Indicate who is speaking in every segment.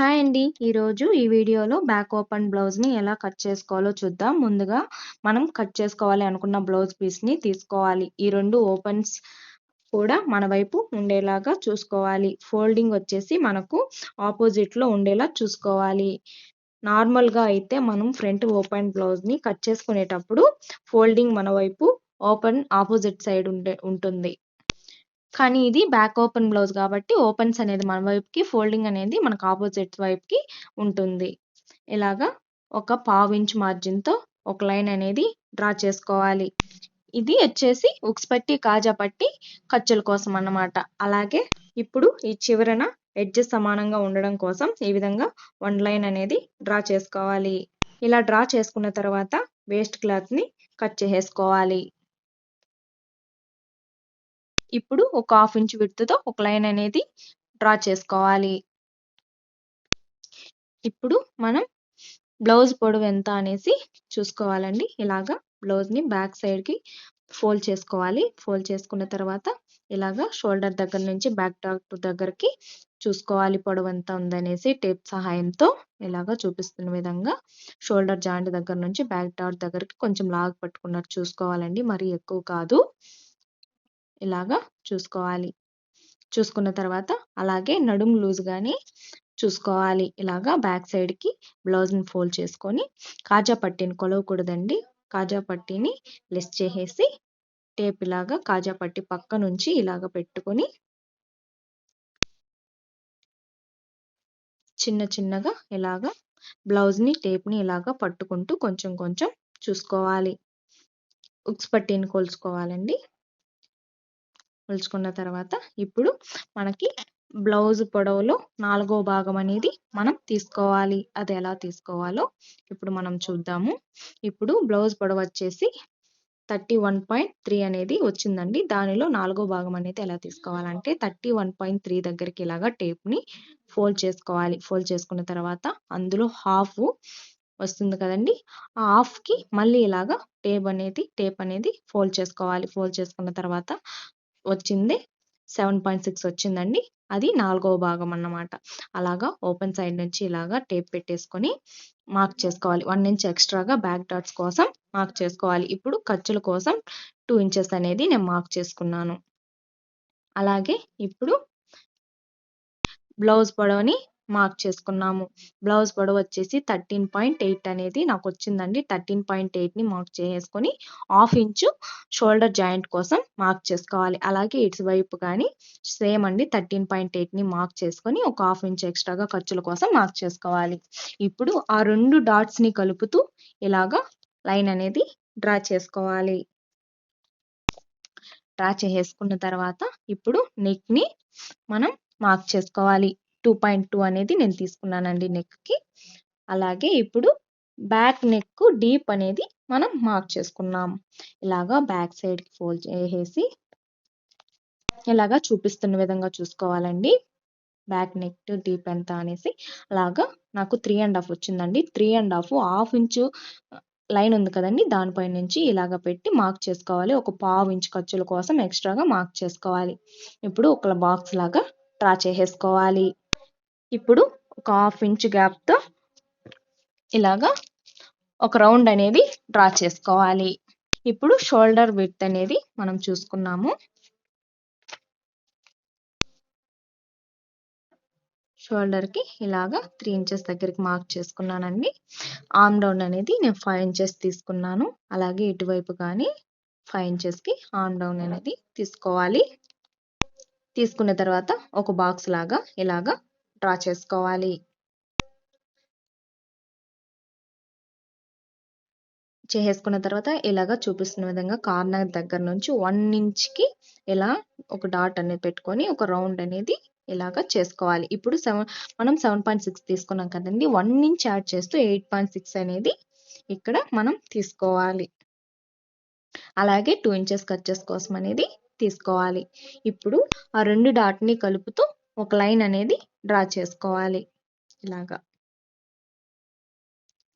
Speaker 1: Hi అండి. ఈరోజు ఈ వీడియోలో బ్యాక్ ఓపెన్ బ్లౌజ్‌ని ఎలా కట్ చేసుకోవాలో చూద్దాం. ముందుగా మనం కట్ చేసుకోవాలి అనుకున్న బ్లౌజ్ పీస్‌ని తీసుకోవాలి. ఈ రెండు ఓపెన్స్ కూడా మన వైపు ఉండేలాగా చూసుకోవాలి. ఫోల్డింగ్ వచ్చేసి మనకు ఆపోజిట్‌లో ఉండేలా చూసుకోవాలి. నార్మల్‌గా అయితే మనం ఫ్రంట్ ఓపెన్ బ్లౌజ్‌ని కట్ చేసుకునేటప్పుడు ఫోల్డింగ్ మన వైపు ఓపెన్ ఆపోజిట్ సైడ్ ఉండే ఉంటుంది. కానీ ఇది బ్యాక్ ఓపెన్ బ్లౌజ్ కాబట్టి ఓపెన్స్ అనేది మన వైపుకి, ఫోల్డింగ్ అనేది మనకు ఆపోజిట్ వైపుకి ఉంటుంది. ఇలాగా ఒక పావు ఇంచ్ మార్జిన్‌తో ఒక లైన్ అనేది డ్రా చేసుకోవాలి. ఇది వచ్చేసి ఉక్స్ పట్టి, కాజా పట్టి ఖర్చుల కోసం అన్నమాట. అలాగే ఇప్పుడు ఈ చివరన ఎడ్జెస్ సమానంగా ఉండడం కోసం ఈ విధంగా వన్ లైన్ అనేది డ్రా చేసుకోవాలి. ఇలా డ్రా చేసుకున్న తర్వాత వేస్ట్ క్లాత్‌ని కట్ చేసేసుకోవాలి. ఇప్పుడు ఒక హాఫ్ ఇంచ్ విడుతుతో ఒక లైన్ అనేది డ్రా చేసుకోవాలి. ఇప్పుడు మనం బ్లౌజ్ పొడవు ఎంత అనేసి చూసుకోవాలండి. ఇలాగా బ్లౌజ్‌ని బ్యాక్ సైడ్‌కి ఫోల్డ్ చేసుకోవాలి. ఫోల్డ్ చేసుకున్న తర్వాత ఇలాగా షోల్డర్ దగ్గర నుంచి బ్యాక్ డాట్ దగ్గరికి చూసుకోవాలి పొడవు ఎంత ఉందనేసి టేప్ సహాయంతో ఇలాగా చూపిస్తున్న విధంగా షోల్డర్ జాయింట్ దగ్గర నుంచి బ్యాక్ డాట్ దగ్గరికి కొంచెం లాగ్ పట్టుకున్నట్టు చూసుకోవాలండి. మరీ ఎక్కువ కాదు. ఇలాగా చూసుకోవాలి. చూసుకున్న తర్వాత అలాగే నడుము లూజ్‌గానే చూసుకోవాలి. ఇలాగా బ్యాక్ సైడ్‌కి బ్లౌజ్‌ని ఫోల్డ్ చేసుకొని కాజా పట్టీని కొలవకూడదండి. కాజా పట్టీని లెస్ చేసేసి టేప్ ఇలాగా కాజా పట్టి పక్క నుంచి ఇలాగ పెట్టుకొని చిన్న చిన్నగా ఇలాగా బ్లౌజ్‌ని టేప్‌ని ఇలాగా పట్టుకుంటూ కొంచెం కొంచెం చూసుకోవాలి. ఉక్స్ పట్టీని కొలుచుకోవాలండి. కొలుచుకున్న తర్వాత ఇప్పుడు మనకి బ్లౌజ్ పొడవులో నాలుగో భాగం అనేది మనం తీసుకోవాలి. అది ఎలా తీసుకోవాలో ఇప్పుడు మనం చూద్దాము. ఇప్పుడు బ్లౌజ్ పొడవు వచ్చేసి 31.3 అనేది వచ్చిందండి. దానిలో నాలుగో భాగం అనేది ఎలా తీసుకోవాలంటే 31.3 దగ్గరికి ఇలాగా టేప్‌ని ఫోల్డ్ చేసుకోవాలి. ఫోల్డ్ చేసుకున్న తర్వాత అందులో హాఫ్ వస్తుంది కదండీ! ఆ హాఫ్‌కి మళ్ళీ ఇలాగా టేప్ అనేది టేప్ అనేది ఫోల్డ్ చేసుకోవాలి. ఫోల్డ్ చేసుకున్న తర్వాత వచ్చింది 7.6 వచ్చిందండి. అది నాలుగవ భాగం అన్నమాట. అలాగా ఓపెన్ సైడ్ నుంచి ఇలాగా టేప్ పెట్టేసుకొని మార్క్ చేసుకోవాలి. వన్ ఇంచ్ ఎక్స్‌ట్రాగా బ్యాక్ డాట్స్ కోసం మార్క్ చేసుకోవాలి. ఇప్పుడు ఖర్చుల కోసం టూ ఇంచెస్ అనేది నేను మార్క్ చేసుకున్నాను. అలాగే ఇప్పుడు బ్లౌజ్ పొడవుని మార్క్ చేసుకున్నాము. బ్లౌజ్ పొడవు వచ్చేసి 13.8 అనేది నాకు వచ్చిందండి థర్టీన్ పాయింట్ ఎయిట్ని మార్క్ చేసుకొని హాఫ్ ఇంచు షోల్డర్ జాయింట్ కోసం మార్క్ చేసుకోవాలి. అలాగే ఇటువైపు కానీ సేమ్ అండి 13.8ని మార్క్ చేసుకొని ఒక హాఫ్ ఇంచ్ ఎక్స్‌ట్రాగా ఖర్చుల కోసం మార్క్ చేసుకోవాలి. ఇప్పుడు ఆ రెండు డాట్స్‌ని కలుపుతూ ఇలాగా లైన్ అనేది డ్రా చేసుకోవాలి. డ్రా చేసేసుకున్న తర్వాత ఇప్పుడు నెక్‌ని మనం మార్క్ చేసుకోవాలి. 2.2 అనేది నేను తీసుకున్నానండి నెక్‌కి. అలాగే ఇప్పుడు బ్యాక్ నెక్ డీప్ అనేది మనం మార్క్ చేసుకున్నాం. ఇలాగా బ్యాక్ సైడ్‌కి ఫోల్డ్ చేసేసి ఇలాగా చూపిస్తున్న విధంగా చూసుకోవాలండి. బ్యాక్ నెక్ డీప్ ఎంత అనేసి అలాగా నాకు త్రీ అండ్ హాఫ్ వచ్చిందండి. Three and half inch line ఉంది కదండి దానిపై నుంచి ఇలాగ పెట్టి మార్క్ చేసుకోవాలి. ఒక పావు ఇంచ్ ఖర్చుల కోసం ఎక్స్‌ట్రాగా మార్క్ చేసుకోవాలి. ఇప్పుడు ఒక బాక్స్ లాగా డ్రా చేసేసుకోవాలి. ఇప్పుడు ఒక హాఫ్ ఇంచ్ గ్యాప్‌తో ఇలాగా ఒక రౌండ్ అనేది డ్రా చేసుకోవాలి. ఇప్పుడు షోల్డర్ విత్ అనేది మనం చూసుకున్నాము. షోల్డర్‌కి ఇలాగా త్రీ ఇంచెస్ దగ్గరికి మార్క్ చేసుకున్నానండి. ఆర్మ్ డౌన్ అనేది నేను ఫైవ్ ఇంచెస్ తీసుకున్నాను. అలాగే ఇటువైపు కానీ ఫైవ్ ఇంచెస్‌కి ఆర్మ్ డౌన్ అనేది తీసుకోవాలి. తీసుకున్న తర్వాత ఒక బాక్స్ లాగా ఇలాగా డ్రా చేసుకోవాలి. చేసేసుకున్న తర్వాత ఇలాగ చూపిస్తున్న విధంగా కార్నర్ దగ్గర నుంచి వన్ ఇంచ్‌కి ఇలా ఒక డాట్ అనేది పెట్టుకొని ఒక రౌండ్ అనేది ఇలాగ చేసుకోవాలి. ఇప్పుడు సెవెన్ మనం 7.6 తీసుకున్నాం కదండీ! 1 ఇంచ్ యాడ్ చేస్తూ 8.6 అనేది ఇక్కడ మనం తీసుకోవాలి. అలాగే టూ ఇంచెస్ కట్ కోసం అనేది తీసుకోవాలి. ఇప్పుడు ఆ రెండు డాట్‌ని కలుపుతూ ఒక లైన్ అనేది డ్రా చేసుకోవాలి. ఇలాగా.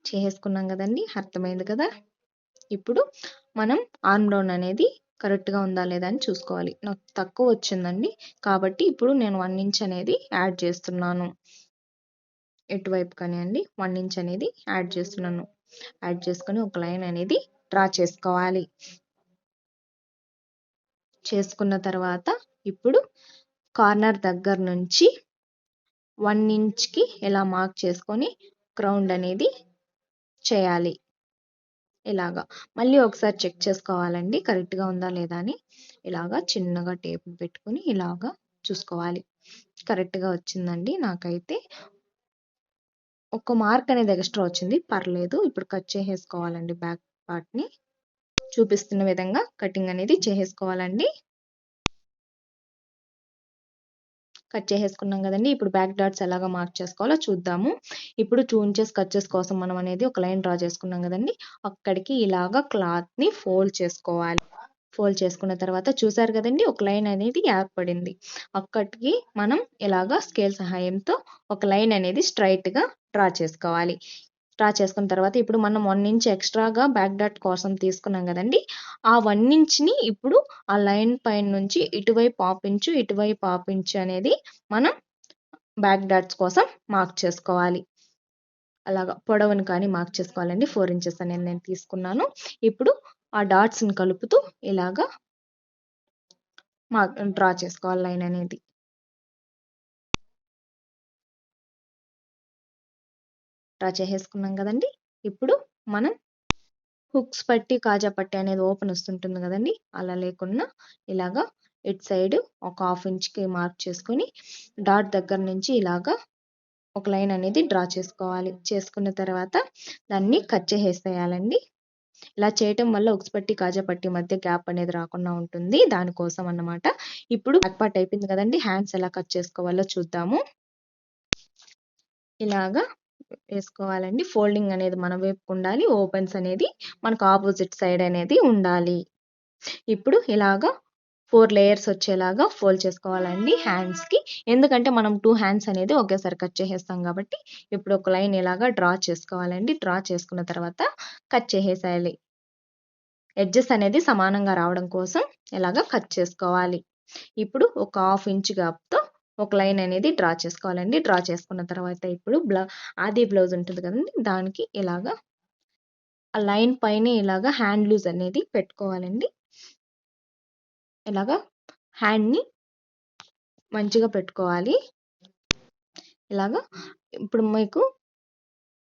Speaker 1: చేసుకున్నాం కదండి అర్థమైంది కదా! ఇప్పుడు మనం ఆర్మ్ డౌన్ అనేది కరెక్ట్‌గా ఉందా లేదా అని చూసుకోవాలి. నాకు తక్కువ వచ్చిందండి. కాబట్టి ఇప్పుడు నేను వన్ ఇంచ్ అనేది యాడ్ చేస్తున్నాను. ఎటువైపు కానివ్వండి వన్ ఇంచ్ అనేది యాడ్ చేస్తున్నాను యాడ్ చేసుకొని ఒక లైన్ అనేది డ్రా చేసుకోవాలి చేసుకున్న తర్వాత ఇప్పుడు కార్నర్ దగ్గర నుంచి వన్ ఇంచ్కి ఇలా మార్క్ చేసుకొని గ్రౌండ్ అనేది చేయాలి. ఇలాగా. మళ్ళీ ఒకసారి చెక్ చేసుకోవాలండి కరెక్ట్గా ఉందా లేదా అని. ఇలాగా చిన్నగా టేప్ పెట్టుకుని ఇలాగా చూసుకోవాలి. కరెక్ట్గా వచ్చిందండి నాకైతే. ఒక మార్క్ అనేది ఎక్స్ట్రా వచ్చింది పర్లేదు. ఇప్పుడు కట్ చేసేసుకోవాలండి బ్యాక్ పార్ట్ని. చూపిస్తున్న విధంగా కటింగ్ అనేది చేసేసుకోవాలండి. కట్ చేసేసుకున్నాం కదండి. ఇప్పుడు బ్యాక్ డాట్స్ ఎలాగ మార్క్ చేసుకోవాలో చూద్దాము. ఇప్పుడు టూ ఇంచెస్ కచెస్ కోసం మనం అనేది ఒక లైన్ డ్రా చేసుకున్నాం కదండి. అక్కడికి ఇలాగ క్లాత్ని ఫోల్డ్ చేసుకోవాలి. ఫోల్డ్ చేసుకున్న తర్వాత చూసారు కదండి ఒక లైన్ అనేది ఏర్పడింది అక్కడికి మనం ఇలాగ స్కేల్ సహాయంతో ఒక లైన్ అనేది స్ట్రైట్గా డ్రా చేసుకోవాలి. డ్రా చేసుకున్న తర్వాత ఇప్పుడు మనం వన్ ఇంచ్ ఎక్స్ట్రాగా బ్యాక్ డాట్ కోసం తీసుకున్నాం కదండి. ఆ వన్ ఇంచ్ని ఇప్పుడు ఆ లైన్ పైన నుంచి ఇటువైపు హాఫ్ ఇంచు ఇటువైపు హాఫ్ ఇంచు అనేది మనం బ్యాక్ డాట్స్ కోసం మార్క్ చేసుకోవాలి. అలాగా పొడవుని కానీ మార్క్ చేసుకోవాలండి. ఫోర్ ఇంచెస్ అనేది నేను తీసుకున్నాను. ఇప్పుడు ఆ డాట్స్ని కలుపుతూ ఇలాగా మార్క్ డ్రా చేసుకోవాలి లైన్ అనేది. డ్రా చేసేసుకున్నాం కదండి. ఇప్పుడు మనం హుక్స్ పట్టి కాజా పట్టి అనేది ఓపెన్ వస్తుంటుంది కదండి. అలా లేకుండా ఇలాగా ఇట్ సైడ్ ఒక హాఫ్ ఇంచ్కి మార్క్ చేసుకొని డాట్ దగ్గర నుంచి ఇలాగా ఒక లైన్ అనేది డ్రా చేసుకోవాలి. చేసుకున్న తర్వాత దాన్ని కట్ చేసేసేయాలండి. ఇలా చేయటం వల్ల ఉక్స్ పట్టి కాజా పట్టి మధ్య గ్యాప్ అనేది రాకుండా ఉంటుంది. దానికోసం అన్నమాట. ఇప్పుడు బ్యాక్ పార్ట్ అయిపోయింది కదండి. హ్యాండ్స్ ఎలా కట్ చేసుకోవాలో చూద్దాము. ఇలాగా వేసుకోవాలండి. ఫోల్డింగ్ అనేది మన వైపు ఉండాలి. ఓపెన్స్ అనేది మనకు ఆపోజిట్ సైడ్ అనేది ఉండాలి. ఇప్పుడు ఇలాగా ఫోర్ లేయర్స్ వచ్చేలాగా ఫోల్డ్ చేసుకోవాలండి హ్యాండ్స్కి. ఎందుకంటే మనం టూ హ్యాండ్స్ అనేది ఒకేసారి కట్ చేసేస్తాం కాబట్టి ఇప్పుడు ఒక లైన్ ఇలాగా డ్రా చేసుకోవాలండి. డ్రా చేసుకున్న తర్వాత కట్ చేసేయాలి. ఎడ్జెస్ అనేది సమానంగా రావడం కోసం ఇలాగా కట్ చేసుకోవాలి. ఇప్పుడు ఒక హాఫ్ ఇంచ్ గ్యాప్తో ఒక లైన్ అనేది డ్రా చేసుకోవాలండి. డ్రా చేసుకున్న తర్వాత ఇప్పుడు బ్లౌ ఆది బ్లౌజ్ ఉంటుంది కదండి. దానికి ఇలాగా ఆ లైన్ పైన ఇలాగా హ్యాండ్ లూజ్ అనేది పెట్టుకోవాలండి. ఇలాగా హ్యాండ్ని మంచిగా పెట్టుకోవాలి. ఇలాగా ఇప్పుడు మీకు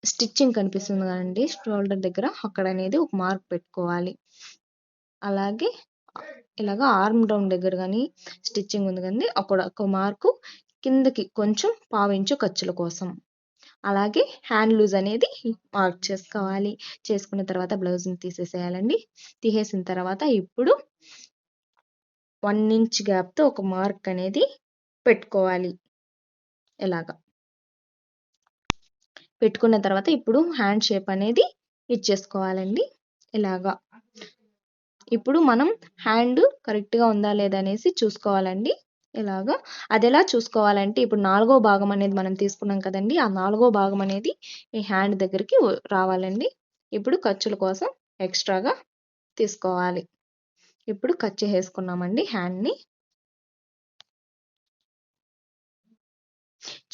Speaker 1: స్టిచ్చింగ్ కనిపిస్తుంది కదండి. షోల్డర్ దగ్గర అక్కడ అనేది ఒక మార్క్ పెట్టుకోవాలి. అలాగే ఇలాగ ఆర్మ్ డౌన్ దగ్గర కానీ స్టిచ్చింగ్ ఉంది కానీ అక్కడ ఒక మార్కు కిందకి కొంచెం పావించు ఖర్చుల కోసం. అలాగే హ్యాండ్ లూజ్ అనేది మార్క్ చేసుకోవాలి. చేసుకున్న తర్వాత బ్లౌజ్ని తీసేసేయాలండి. తీసేసిన తర్వాత ఇప్పుడు వన్ ఇంచ్ గ్యాప్తో ఒక మార్క్ అనేది పెట్టుకోవాలి. ఇలాగా. పెట్టుకున్న తర్వాత ఇప్పుడు హ్యాండ్ షేప్ అనేది ఇచ్చేసుకోవాలండి. ఇలాగా. ఇప్పుడు మనం హ్యాండ్ కరెక్ట్గా ఉందా లేదా అనేసి చూసుకోవాలండి. ఇలాగా అది ఎలా చూసుకోవాలంటే ఇప్పుడు నాలుగో భాగం అనేది మనం తీసుకున్నాం కదండి. ఆ నాలుగో భాగం అనేది ఈ హ్యాండ్ దగ్గరికి రావాలండి. ఇప్పుడు ఖర్చుల కోసం ఎక్స్ట్రాగా తీసుకోవాలి. ఇప్పుడు ఖర్చు వేసుకున్నామండి హ్యాండ్ని.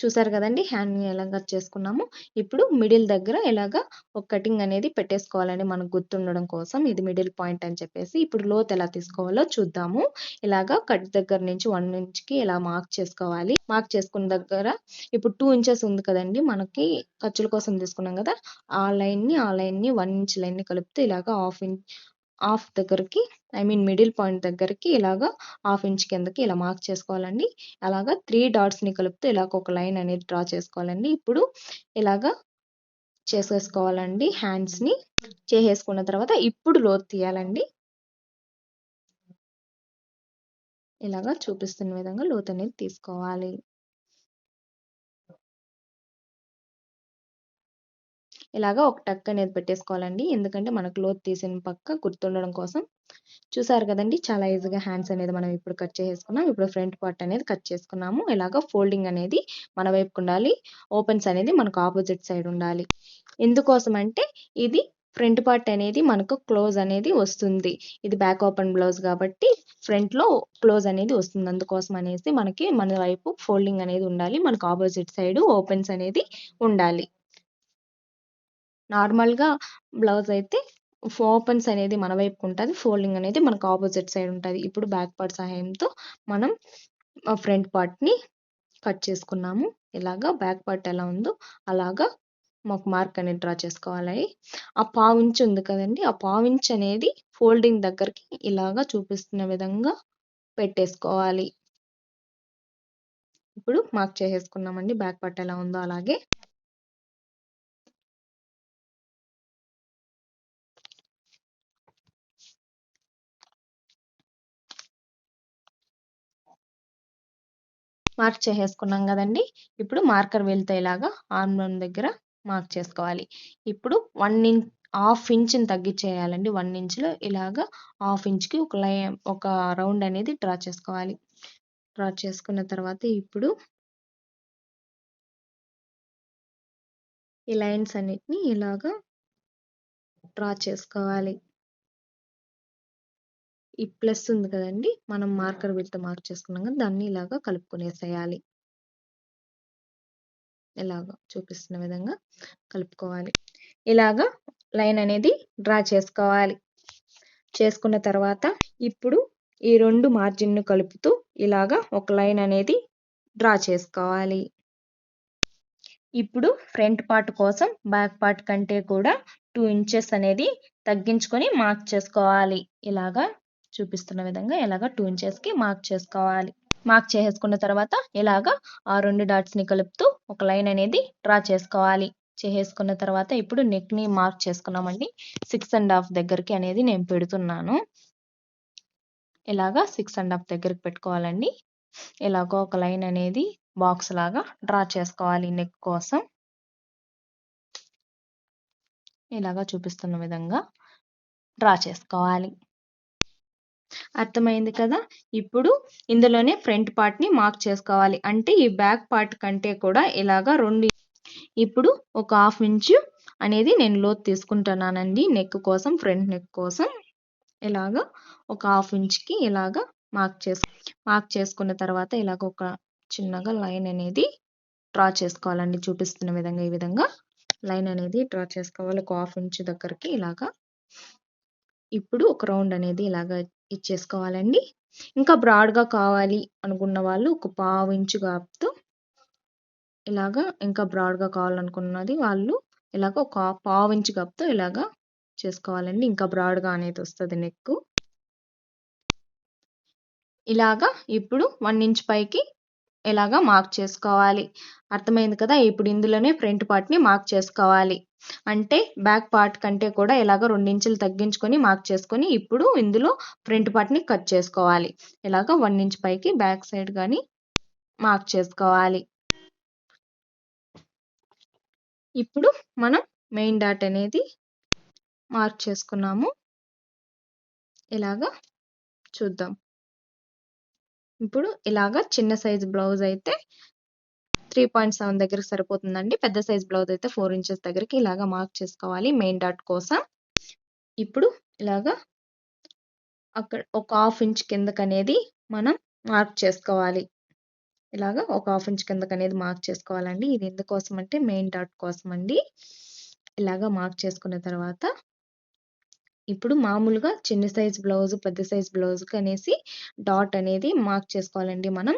Speaker 1: చూసారు కదండి హ్యాండ్ని ఎలా కట్ చేసుకున్నాము. ఇప్పుడు మిడిల్ దగ్గర ఇలాగా ఒక కటింగ్ అనేది పెట్టేసుకోవాలండి మనకు గుర్తుండడం కోసం. ఇది మిడిల్ పాయింట్ అని చెప్పేసి ఇప్పుడు లోత్ ఎలా తీసుకోవాలో చూద్దాము. ఇలాగా కట్ దగ్గర నుంచి వన్ ఇంచ్కి ఇలా మార్క్ చేసుకోవాలి. మార్క్ చేసుకున్న దగ్గర ఇప్పుడు టూ ఇంచెస్ ఉంది కదండి మనకి ఖర్చుల కోసం తీసుకున్నాం కదా ఆ లైన్ని ఆ లైన్ని వన్ ఇంచ్ లైన్ని కలిపితే ఇలాగా హాఫ్ ఇంచ్ హాఫ్ దగ్గరికి ఐ మీన్ మిడిల్ పాయింట్ దగ్గరికి ఇలాగా హాఫ్ ఇంచ్ కిందకి ఇలా మార్క్ చేసుకోవాలండి. అలాగా త్రీ డాట్స్ని కలుపుతూ ఇలాగ ఒక లైన్ అనేది డ్రా చేసుకోవాలండి. ఇప్పుడు ఇలాగా చేసేసుకోవాలండి హ్యాండ్స్ని చేసేసుకున్న తర్వాత ఇప్పుడు లోతు తీయాలండి. ఇలాగా చూపిస్తున్న విధంగా లోతు అనేది తీసుకోవాలి. ఇలాగా ఒక టక్ అనేది పెట్టేసుకోవాలండి. ఎందుకంటే మన క్లోత్ తీసిన పక్క గుర్తుండడం కోసం. చూసారు కదండి చాలా ఈజీగా హ్యాండ్స్ అనేది మనం ఇప్పుడు కట్ చేసుకున్నాం ఇప్పుడు ఫ్రంట్ పార్ట్ అనేది కట్ చేసుకున్నాము. ఇలాగ ఫోల్డింగ్ అనేది మన వైపుకు ఉండాలి. ఓపెన్స్ అనేది మనకు ఆపోజిట్ సైడ్ ఉండాలి. ఎందుకోసం అంటే ఇది ఫ్రంట్ పార్ట్ అనేది మనకు క్లోజ్ అనేది వస్తుంది. ఇది బ్యాక్ ఓపెన్ బ్లౌజ్ కాబట్టి ఫ్రంట్లో క్లోజ్ అనేది వస్తుంది. అందుకోసం అనేసి మనకి మన వైపు ఫోల్డింగ్ అనేది ఉండాలి. మనకు ఆపోజిట్ సైడ్ ఓపెన్స్ అనేది ఉండాలి. నార్మల్గా బ్లౌజ్ అయితే ఓపెన్స్ అనేది మన వైపు ఉంటుంది. ఫోల్డింగ్ అనేది మనకు ఆపోజిట్ సైడ్ ఉంటుంది. ఇప్పుడు బ్యాక్ పార్ట్ సహాయంతో మనం ఫ్రంట్ పార్ట్ని కట్ చేసుకున్నాము. ఇలాగా బ్యాక్ పార్ట్ ఎలా ఉందో అలాగా మాకు మార్క్ అనేది డ్రా చేసుకోవాలి. ఆ పావించ్ ఉంది కదండి. ఆ పావించ్ అనేది ఫోల్డింగ్ దగ్గరికి ఇలాగా చూపిస్తున్న విధంగా పెట్టేసుకోవాలి. ఇప్పుడు మార్క్ చేసేసుకున్నామండి. బ్యాక్ పార్ట్ ఎలా ఉందో అలాగే మార్క్ చేసేసుకున్నాం కదండి. ఇప్పుడు మార్కర్ వెళ్తే ఇలాగా ఆర్మ్ దగ్గర మార్క్ చేసుకోవాలి. ఇప్పుడు వన్ ఇంచ్ హాఫ్ ఇంచ్ని తగ్గించేయాలండి. వన్ ఇంచ్లో ఇలాగా హాఫ్ ఇంచ్కి ఒక లై ఒక రౌండ్ అనేది డ్రా చేసుకోవాలి. డ్రా చేసుకున్న తర్వాత ఇప్పుడు ఈ లైన్స్ అన్నిటిని ఇలాగా డ్రా చేసుకోవాలి. ఈ ప్లస్ ఉంది కదండి. మనం మార్కర్ వీటితో మార్క్ చేసుకున్నాం కదా దాన్ని ఇలాగా కలుపుకునేసేయాలి. ఇలాగా చూపిస్తున్న విధంగా కలుపుకోవాలి. ఇలాగా లైన్ అనేది డ్రా చేసుకోవాలి. చేసుకున్న తర్వాత ఇప్పుడు ఈ రెండు మార్జిన్ను కలుపుతూ ఇలాగా ఒక లైన్ అనేది డ్రా చేసుకోవాలి. ఇప్పుడు ఫ్రంట్ పార్ట్ కోసం బ్యాక్ పార్ట్ కంటే కూడా టూ ఇంచెస్ అనేది తగ్గించుకొని మార్క్ చేసుకోవాలి. ఇలాగా చూపిస్తున్న విధంగా ఇలాగా టూ ఇంచెస్కి మార్క్ చేసుకోవాలి. మార్క్ చేసుకున్న తర్వాత ఇలాగ ఆ రెండు డాట్స్ని కలుపుతూ ఒక లైన్ అనేది డ్రా చేసుకోవాలి. చేసుకున్న తర్వాత ఇప్పుడు నెక్ని మార్క్ చేసుకున్నామండి. సిక్స్ అండ్ హాఫ్ దగ్గరికి అనేది నేను పెడుతున్నాను. ఇలాగా సిక్స్ అండ్ హాఫ్ దగ్గరికి పెట్టుకోవాలండి. ఇలాగో ఒక లైన్ అనేది బాక్స్ లాగా డ్రా చేసుకోవాలి నెక్ కోసం. ఇలాగా చూపిస్తున్న విధంగా డ్రా చేసుకోవాలి. అర్థమైంది కదా? ఇప్పుడు ఇందులోనే ఫ్రంట్ పార్ట్ని మార్క్ చేసుకోవాలి. అంటే ఈ బ్యాక్ పార్ట్ కంటే కూడా ఇలాగా రెండు ఇప్పుడు ఒక హాఫ్ ఇంచు అనేది నేను లోతు తీసుకుంటున్నానండి. నెక్ కోసం ఫ్రంట్ నెక్ కోసం ఇలాగా ఒక హాఫ్ ఇంచ్కి ఇలాగా మార్క్ చేసు మార్క్ చేసుకున్న తర్వాత ఇలాగ ఒక చిన్నగా లైన్ అనేది డ్రా చేసుకోవాలండి. చూపిస్తున్న విధంగా ఈ విధంగా లైన్ అనేది డ్రా చేసుకోవాలి. ఒక హాఫ్ ఇంచ్ దగ్గరికి ఇలాగా. ఇప్పుడు ఒక రౌండ్ అనేది ఇలాగా ఇచ్చేసుకోవాలండి. ఇంకా బ్రాడ్గా కావాలి అనుకున్న వాళ్ళు ఒక పావు ఇంచు గాపుతో ఇలాగా ఇంకా బ్రాడ్గా కావాలనుకున్నది వాళ్ళు ఇలాగ ఒక పావు ఇంచు గప్తో ఇలాగా చేసుకోవాలండి. ఇంకా బ్రాడ్గా అనేది వస్తుంది నెక్ ఇలాగా ఇప్పుడు వన్ ఇంచ్ పైకి ఇలాగా మార్క్ చేసుకోవాలి. అర్థమైంది కదా? ఇప్పుడు ఇందులోనే ఫ్రంట్ పార్ట్ని మార్క్ చేసుకోవాలి. అంటే బ్యాక్ పార్ట్ కంటే కూడా ఇలాగ రెండించులు తగ్గించుకొని మార్క్ చేసుకొని ఇప్పుడు ఇందులో ఫ్రంట్ పార్ట్ని కట్ చేసుకోవాలి. ఇలాగ వన్ ఇంచ్ పైకి బ్యాక్ సైడ్ కానీ మార్క్ చేసుకోవాలి. ఇప్పుడు మనం మెయిన్ డాట్ అనేది మార్క్ చేసుకున్నాము. ఇలాగా చూద్దాం. ఇప్పుడు ఇలాగా చిన్న సైజ్ బ్లౌజ్ అయితే త్రీ పాయింట్ సెవెన్ దగ్గర సరిపోతుందండి. పెద్ద సైజ్ బ్లౌజ్ అయితే ఫోర్ ఇంచెస్ దగ్గరికి ఇలాగా మార్క్ చేసుకోవాలి మెయిన్ డాట్ కోసం. ఇప్పుడు ఇలాగా అక్కడ ఒక హాఫ్ ఇంచ్ కిందకి అనేది మనం మార్క్ చేసుకోవాలి. ఇలాగా ఒక హాఫ్ ఇంచ్ కిందకి అనేది మార్క్ చేసుకోవాలండి. ఇది ఎందుకోసం అంటే మెయిన్ డాట్ కోసం అండి ఇలాగా మార్క్ చేసుకున్న తర్వాత ఇప్పుడు మామూలుగా చిన్న సైజ్ బ్లౌజ్ పెద్ద సైజ్ బ్లౌజ్కి అనేసి డాట్ అనేది మార్క్ చేసుకోవాలండి మనం.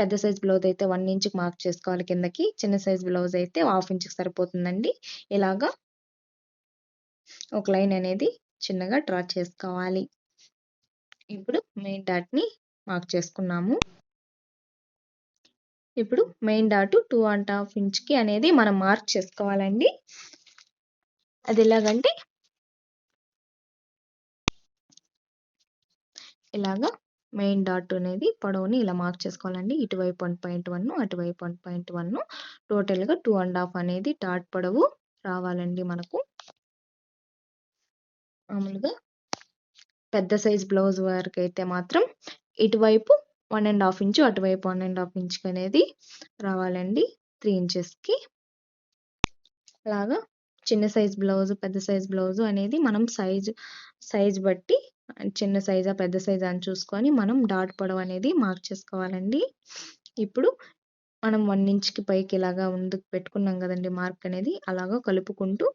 Speaker 1: పెద్ద సైజ్ బ్లౌజ్ అయితే వన్ ఇంచ్కి మార్క్ చేసుకోవాలి కిందకి చిన్న సైజ్ బ్లౌజ్ అయితే హాఫ్ ఇంచ్కి సరిపోతుందండి. ఇలాగా ఒక లైన్ అనేది చిన్నగా డ్రా చేసుకోవాలి. ఇప్పుడు మెయిన్ డాట్ని మార్క్ చేసుకున్నాము. ఇప్పుడు main dot two and half ఇంచ్కి అనేది మనం మార్క్ చేసుకోవాలండి. అది ఎలాగంటే ఇలాగా మెయిన్ డాట్ అనేది పొడవుని ఇలా మార్క్ చేసుకోవాలండి. ఇటువైపు వన్ పాయింట్ వన్ అటువైపు వన్ పాయింట్ వన్. టోటల్గా టూ అండ్ హాఫ్ అనేది డాట్ పొడవు రావాలండి మనకు. మామూలుగా పెద్ద సైజ్ బ్లౌజ్ వరకు అయితే మాత్రం ఇటువైపు వన్ అండ్ హాఫ్ ఇంచు అటువైపు వన్ అండ్ హాఫ్ ఇంచ్కి అనేది రావాలండి త్రీ ఇంచెస్కి. అలాగా చిన్న సైజ్ బ్లౌజ్ పెద్ద సైజ్ బ్లౌజ్ అనేది మనం సైజ్ సైజ్ బట్టి చిన్న సైజా పెద్ద సైజా అని చూసుకొని మనం డాట్ పొడవు అనేది మార్క్ చేసుకోవాలండి. ఇప్పుడు మనం వన్ ఇంచ్కి పైకి ఇలాగా ముందుకు పెట్టుకున్నాం కదండి మార్క్ అనేది అలాగా కలుపుకుంటూ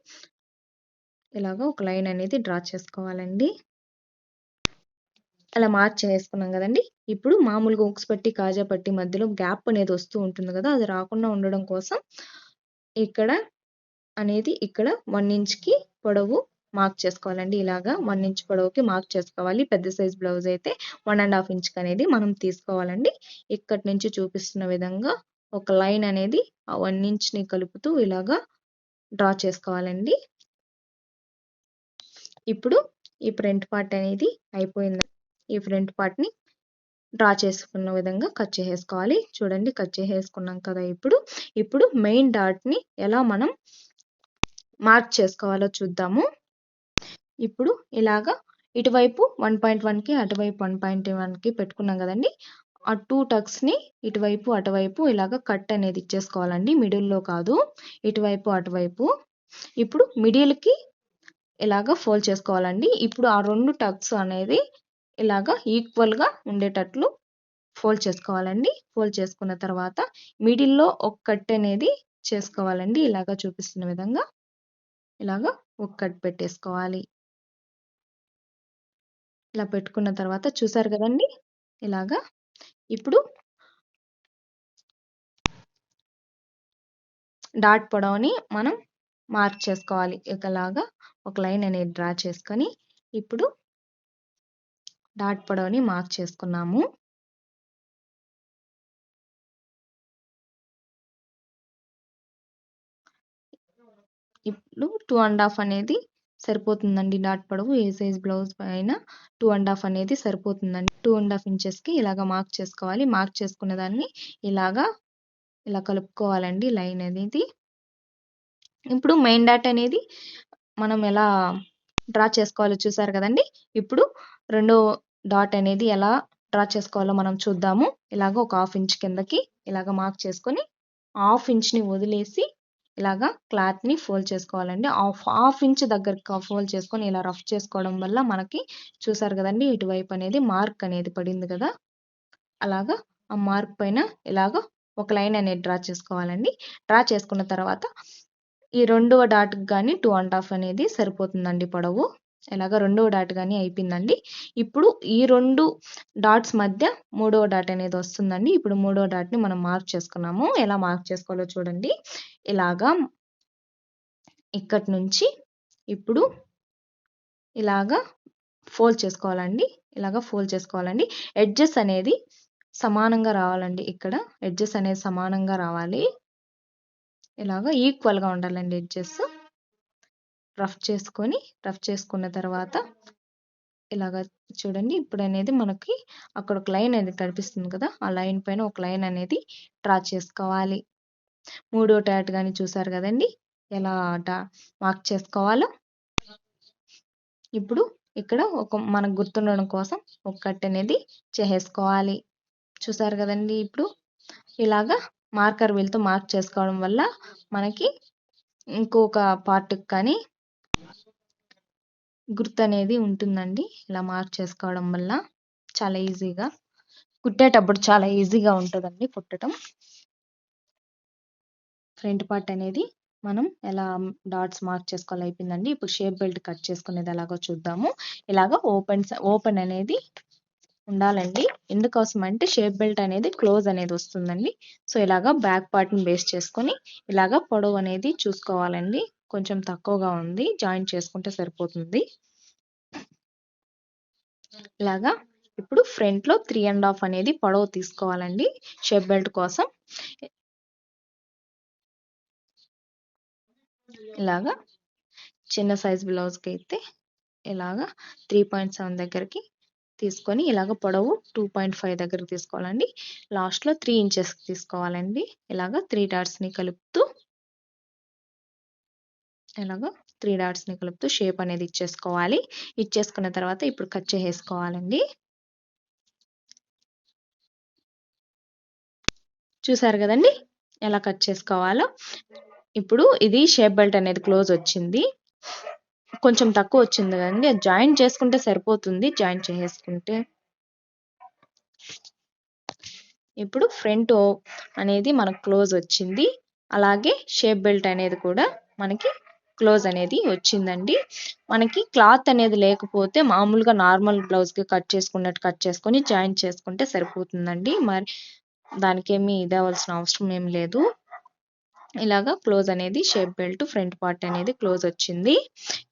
Speaker 1: ఇలాగ ఒక లైన్ అనేది డ్రా చేసుకోవాలండి. అలా మార్క్ చేసుకున్నాం కదండి. ఇప్పుడు మామూలుగా ఉక్స్ పట్టి కాజా పట్టి మధ్యలో గ్యాప్ అనేది వస్తూ ఉంటుంది కదా అది రాకుండా ఉండడం కోసం ఇక్కడ అనేది ఇక్కడ వన్ ఇంచ్కి పొడవు మార్క్ చేసుకోవాలండి. ఇలాగా వన్ ఇంచ్ పొడవుకి మార్క్ చేసుకోవాలి. పెద్ద సైజ్ బ్లౌజ్ అయితే వన్ అండ్ హాఫ్ ఇంచ్ అనేది మనం తీసుకోవాలండి. ఇక్కడి నుంచి చూపిస్తున్న విధంగా ఒక లైన్ అనేది ఆ వన్ ఇంచ్ని కలుపుతూ ఇలాగా డ్రా చేసుకోవాలండి. ఇప్పుడు ఈ ఫ్రంట్ పార్ట్ అనేది అయిపోయింది. ఈ ఫ్రంట్ పార్ట్ని డ్రా చేసుకున్న విధంగా కట్ చేసేసుకోవాలి. చూడండి కట్ చేసేసుకున్నాం కదా ఇప్పుడు. ఇప్పుడు మెయిన్ డాట్ని ఎలా మనం మార్క్ చేసుకోవాలో చూద్దాము. ఇప్పుడు ఇలాగా ఇటువైపు వన్ పాయింట్ వన్కి అటువైపు వన్ పాయింట్ వన్కి పెట్టుకున్నాం కదండి. ఆ టూ టక్స్ని ఇటువైపు అటువైపు ఇలాగ కట్ అనేది ఇచ్చేసుకోవాలండి. మిడిల్లో కాదు. ఇటువైపు అటువైపు. ఇప్పుడు మిడిల్కి ఇలాగ ఫోల్డ్ చేసుకోవాలండి. ఇప్పుడు ఆ రెండు టక్స్ అనేది ఇలాగ ఈక్వల్గా ఉండేటట్లు ఫోల్డ్ చేసుకోవాలండి. ఫోల్డ్ చేసుకున్న తర్వాత మిడిల్లో ఒక కట్ అనేది చేసుకోవాలండి. ఇలాగ చూపిస్తున్న విధంగా ఇలాగ ఒక కట్ పెట్టేసుకోవాలి. ఇలా పెట్టుకున్న తర్వాత చూసారు కదండి? ఇలాగా ఇప్పుడు డాట్ పొడవుని మనం మార్క్ చేసుకోవాలి. ఒకలాగా ఒక లైన్ అనేది డ్రా చేసుకొని ఇప్పుడు డాట్ పొడవుని మార్క్ చేసుకున్నాము. ఇప్పుడు టూ అండ్ హాఫ్ అనేది సరిపోతుందండి డాట్ పొడవు. ఏ సైజ్ బ్లౌజ్ పైన టూ అండ్ హాఫ్ అనేది సరిపోతుందండి. టూ అండ్ హాఫ్ ఇంచెస్కి ఇలాగ మార్క్ చేసుకోవాలి. మార్క్ చేసుకున్న దాన్ని ఇలాగా ఇలా కలుపుకోవాలండి లైన్ అనేది. ఇప్పుడు మెయిన్ డాట్ అనేది మనం ఎలా డ్రా చేసుకోవాలో చూసారు కదండి. ఇప్పుడు రెండో డాట్ అనేది ఎలా డ్రా చేసుకోవాలో మనం చూద్దాము. ఇలాగ ఒక హాఫ్ ఇంచ్ కిందకి ఇలాగ మార్క్ చేసుకొని హాఫ్ ఇంచ్ని వదిలేసి ఇలాగా క్లాత్ని ఫోల్డ్ చేసుకోవాలండి. హాఫ్ హాఫ్ ఇంచ్ దగ్గర ఫోల్డ్ చేసుకొని ఇలా రఫ్ చేసుకోవడం వల్ల మనకి చూసారు కదండి ఇటువైపు అనేది మార్క్ అనేది పడింది కదా? అలాగా ఆ మార్క్ పైన ఇలాగ ఒక లైన్ అనేది డ్రా చేసుకోవాలండి. డ్రా చేసుకున్న తర్వాత ఈ రెండవ డాట్కి కానీ టూ అండ్ హాఫ్ అనేది సరిపోతుందండి పొడవు. ఇలాగ రెండవ డాట్ కానీ అయిపోయిందండి. ఇప్పుడు ఈ రెండు డాట్స్ మధ్య మూడవ డాట్ అనేది వస్తుందండి. ఇప్పుడు మూడవ డాట్ని మనం మార్క్ చేసుకున్నాము. ఎలా మార్క్ చేసుకోవాలో చూడండి. ఇలాగా ఇక్కడి నుంచి ఇప్పుడు ఇలాగా ఫోల్డ్ చేసుకోవాలండి. ఇలాగ ఫోల్డ్ చేసుకోవాలండి. ఎడ్జెస్ అనేది సమానంగా రావాలండి. ఇక్కడ ఎడ్జెస్ అనేది సమానంగా రావాలి. ఇలాగ ఈక్వల్గా ఉండాలండి ఎడ్జెస్. రఫ్ చేసుకొని రఫ్ చేసుకున్న తర్వాత ఇలాగ చూడండి ఇప్పుడు అనేది మనకి అక్కడ ఒక లైన్ అనేది కనిపిస్తుంది కదా ఆ లైన్ పైన ఒక లైన్ అనేది డ్రా చేసుకోవాలి. మూడో ట్యాట్ కానీ చూసారు కదండి ఎలా డా మార్క్ చేసుకోవాలో? ఇప్పుడు ఇక్కడ ఒక మనకు గుర్తుండడం కోసం ఒక కట్ అనేది చేసేసుకోవాలి. చూసారు కదండి ఇప్పుడు ఇలాగా మార్కర్ వీల్తో మార్క్ చేసుకోవడం వల్ల మనకి ఇంకొక పార్ట్కి కానీ గుర్తు అనేది ఉంటుందండి. ఇలా మార్క్ చేసుకోవడం వల్ల చాలా ఈజీగా కుట్టేటప్పుడు చాలా ఈజీగా ఉంటుందండి కుట్టడం ఫ్రంట్ పార్ట్ అనేది మనం ఎలా డాట్స్ మార్క్ చేసుకోవాలి అయిపోయిందండి. ఇప్పుడు షేప్ బెల్ట్ కట్ చేసుకునేది ఎలాగో చూద్దాము. ఇలాగ ఓపెన్ ఓపెన్ అనేది ఉండాలండి. ఎందుకోసం అంటే షేప్ బెల్ట్ అనేది క్లోజ్ అనేది వస్తుందండి. సో ఇలాగ బ్యాక్ పార్ట్ని బేస్ చేసుకొని ఇలాగ పొడవు అనేది చూసుకోవాలండి. కొంచెం తక్కువగా ఉంది. జాయింట్ చేసుకుంటే సరిపోతుంది. ఇలాగా ఇప్పుడు ఫ్రంట్లో త్రీ అండ్ హాఫ్ అనేది పొడవు తీసుకోవాలండి. షేప్ బెల్ట్ కోసం. ఇలాగా చిన్న సైజ్ బ్లౌజ్కి అయితే ఇలాగా త్రీ పాయింట్ సెవెన్ దగ్గరికి తీసుకొని ఇలాగ పొడవు టూ పాయింట్ ఫైవ్ దగ్గరికి తీసుకోవాలండి. లాస్ట్లో త్రీ ఇంచెస్కి తీసుకోవాలండి. ఇలాగ త్రీ డాట్స్ని కలుపుతూ ఇలాగ త్రీ డాట్స్ని కలుపుతూ షేప్ అనేది ఇచ్చేసుకోవాలి. ఇచ్చేసుకున్న తర్వాత ఇప్పుడు కట్ చేసేసుకోవాలండి. చూసారు కదండి? ఎలా కట్ చేసుకోవాలో? ఇప్పుడు ఇది షేప్ బెల్ట్ అనేది క్లోజ్ వచ్చింది. కొంచెం తక్కువ వచ్చింది కదండి? జాయింట్ చేసుకుంటే సరిపోతుంది. జాయింట్ చేసుకుంటే ఇప్పుడు ఫ్రంట్ అనేది మనకు క్లోజ్ వచ్చింది. అలాగే షేప్ బెల్ట్ అనేది కూడా మనకి క్లోజ్ అనేది వచ్చిందండి. మనకి క్లాత్ అనేది లేకపోతే మామూలుగా నార్మల్ బ్లౌజ్కి కట్ చేసుకున్నట్టు కట్ చేసుకొని జాయిన్ చేసుకుంటే సరిపోతుందండి. మరి దానికేమీ ఇది అవ్వాల్సిన అవసరం ఏం లేదు. ఇలాగా క్లోజ్ అనేది షేప్ బెల్ట్ ఫ్రంట్ పార్ట్ అనేది క్లోజ్ వచ్చింది.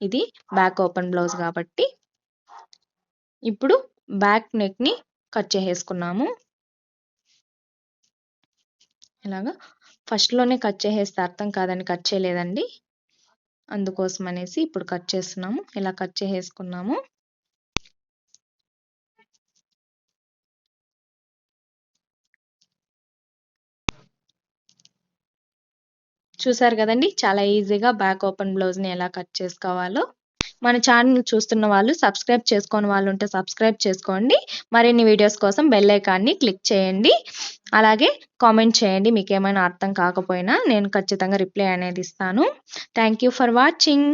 Speaker 1: ఇది బ్యాక్ ఓపెన్ బ్లౌజ్ కాబట్టి. ఇప్పుడు బ్యాక్ నెక్ని కట్ చేసేసుకున్నాము. ఇలాగా ఫస్ట్లోనే కట్ చేసేస్తే అర్థం కాదని కట్ చేయలేదండి. అందుకోసం అనేసి ఇప్పుడు కట్ చేస్తున్నాము. ఇలా కట్ చేసేసుకున్నాము. చూసారు కదండి? చాలా ఈజీగా బ్యాక్ ఓపెన్ బ్లౌజ్ని ఎలా కట్ చేసుకోవాలో. మన ఛానల్ చూస్తున్న వాళ్ళు సబ్స్క్రైబ్ చేసుకోని వాళ్ళు ఉంటే సబ్స్క్రైబ్ చేసుకోండి. మరిన్ని వీడియోస్ కోసం బెల్ ఐకాన్ని క్లిక్ చేయండి. అలాగే కామెంట్ చేయండి మీకు ఏమైనా అర్థం కాకపోయినా నేను ఖచ్చితంగా రిప్లై అనేది ఇస్తాను. Thank you for watching